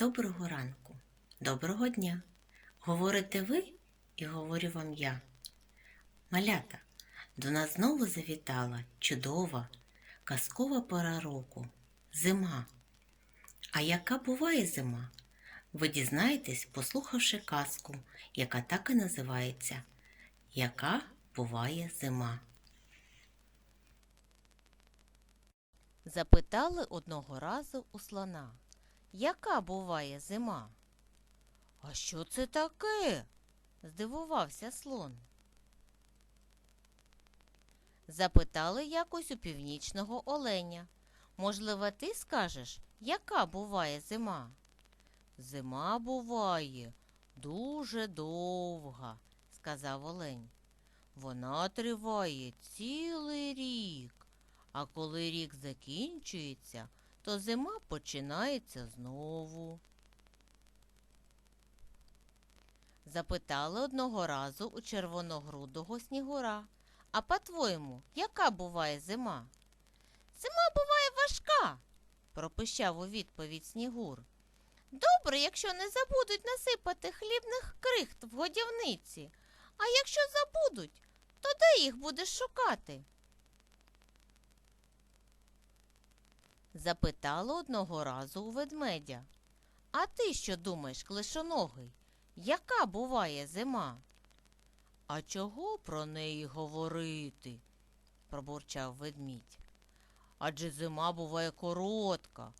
Доброго ранку, доброго дня. Говорите ви і говорю вам я. Малята, до нас знову завітала чудова, казкова пора року зима. А яка буває зима? Ви дізнаєтесь, послухавши казку, яка так і називається Яка буває зима? Запитали одного разу у слона, яка буває зима? А що це таке? здивувався слон. Запитали якось у північного оленя. Можливо, ти скажеш, яка буває зима? Зима буває дуже довга, сказав олень. Вона триває цілий рік. А коли рік закінчується, то зима починається знову. Запитали одного разу у червоногрудого снігура. А по-твоєму, яка буває зима? Зима буває важка, пропищав у відповідь снігур. Добре, якщо не забудуть насипати хлібних крихт в годівниці. А якщо забудуть, то де їх будеш шукати? Запитала одного разу у ведмедя. А ти що думаєш, клишоногий? Яка буває зима? А чого про неї говорити? пробурчав ведмідь. Адже зима буває коротка,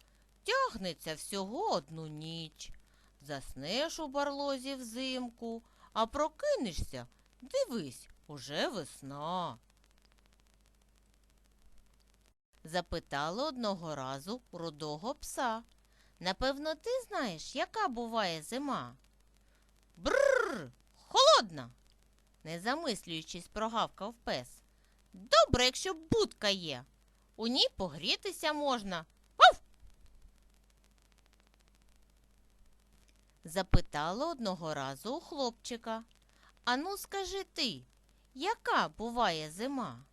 тягнеться всього одну ніч. Заснеш у барлозі взимку, а прокинешся, дивись, уже весна. Запитали одного разу рудого пса. Напевно, ти знаєш, яка буває зима? Бррр, холодна, не замислюючись, прогавкав пес. Добре, якщо будка є. У ній погрітися можна. Вов! Запитали одного разу у хлопчика. Ану, скажи ти, яка буває зима?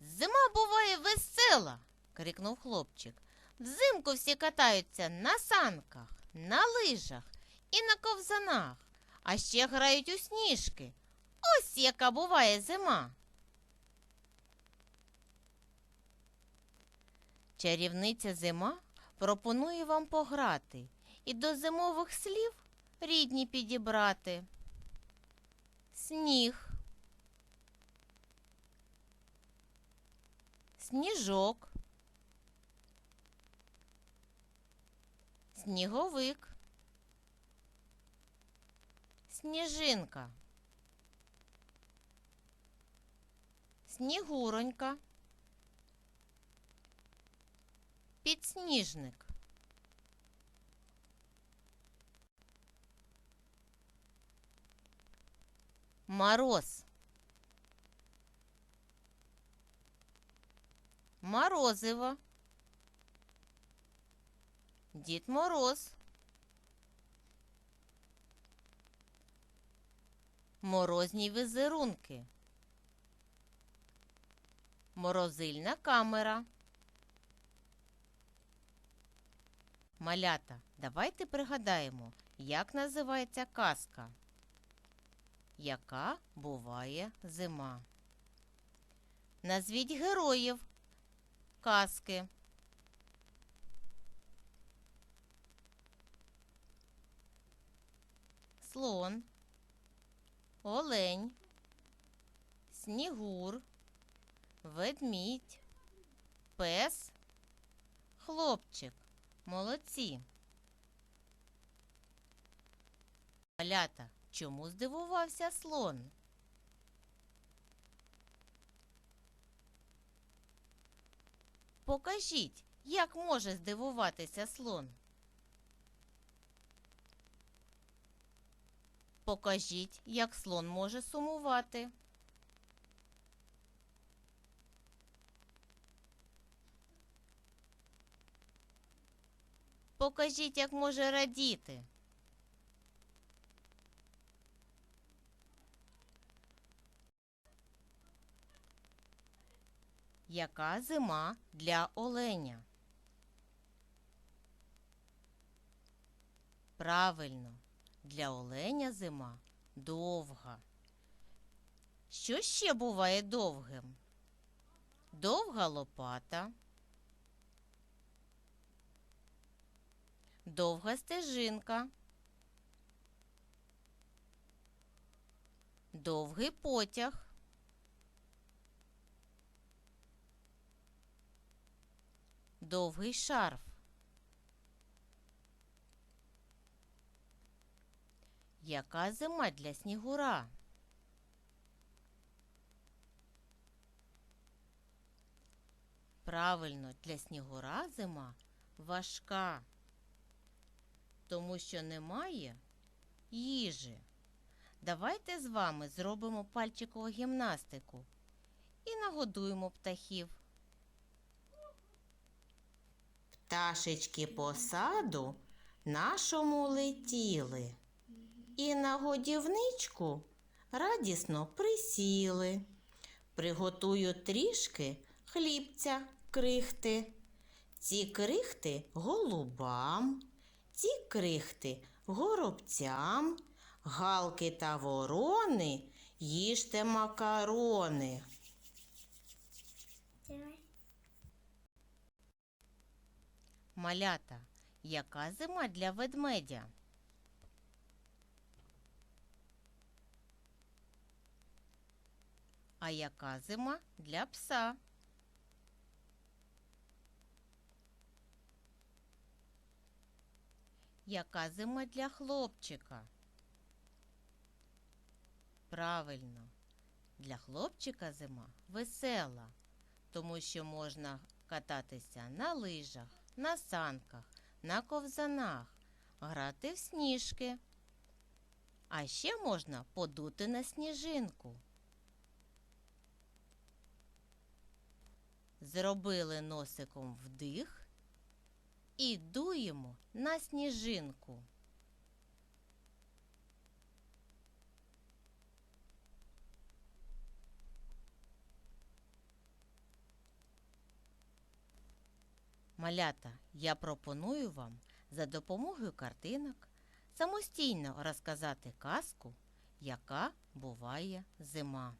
Зима буває весела, крикнув хлопчик. Взимку всі катаються на санках, на лижах і на ковзанах, а ще грають у сніжки. Ось яка буває зима. Чарівниця зима пропонує вам пограти і до зимових слів рідні підібрати. Сніг. Сніжок. Сніговик. Сніжинка. Снігуронька. Підсніжник. Мороз. Морозиво. Дід Мороз. Морозні візерунки. Морозильна камера. Малята, давайте пригадаємо, як називається казка. Яка буває зима? Назвіть героїв казки. Слон, олень, снігур, ведмідь, пес, хлопчик. Молодці. Малята, чому здивувався слон? Покажіть, як може здивуватися слон. Покажіть, як слон може сумувати. Покажіть, як може радіти. Яка зима для оленя? Правильно, для оленя зима довга. Що ще буває довгим? Довга лопата, довга стежинка, довгий потяг, довгий шарф. Яка зима для снігура? Правильно, для снігура зима важка, тому що немає їжі. Давайте з вами зробимо пальчикову гімнастику і нагодуємо птахів. Пташечки по саду нашому летіли, і на годівничку радісно присіли. Приготую трішки хлібця крихти. Ці крихти голубам, ці крихти горобцям, галки та ворони, їжте макарони. Малята, яка зима для ведмедя? А яка зима для пса? Яка зима для хлопчика? Правильно, для хлопчика зима весела, тому що можна кататися на лижах, на санках, на ковзанах, грати в сніжки. А ще можна подути на сніжинку. Зробили носиком вдих і дуємо на сніжинку. Малята, я пропоную вам за допомогою картинок самостійно розказати казку, яка буває зима.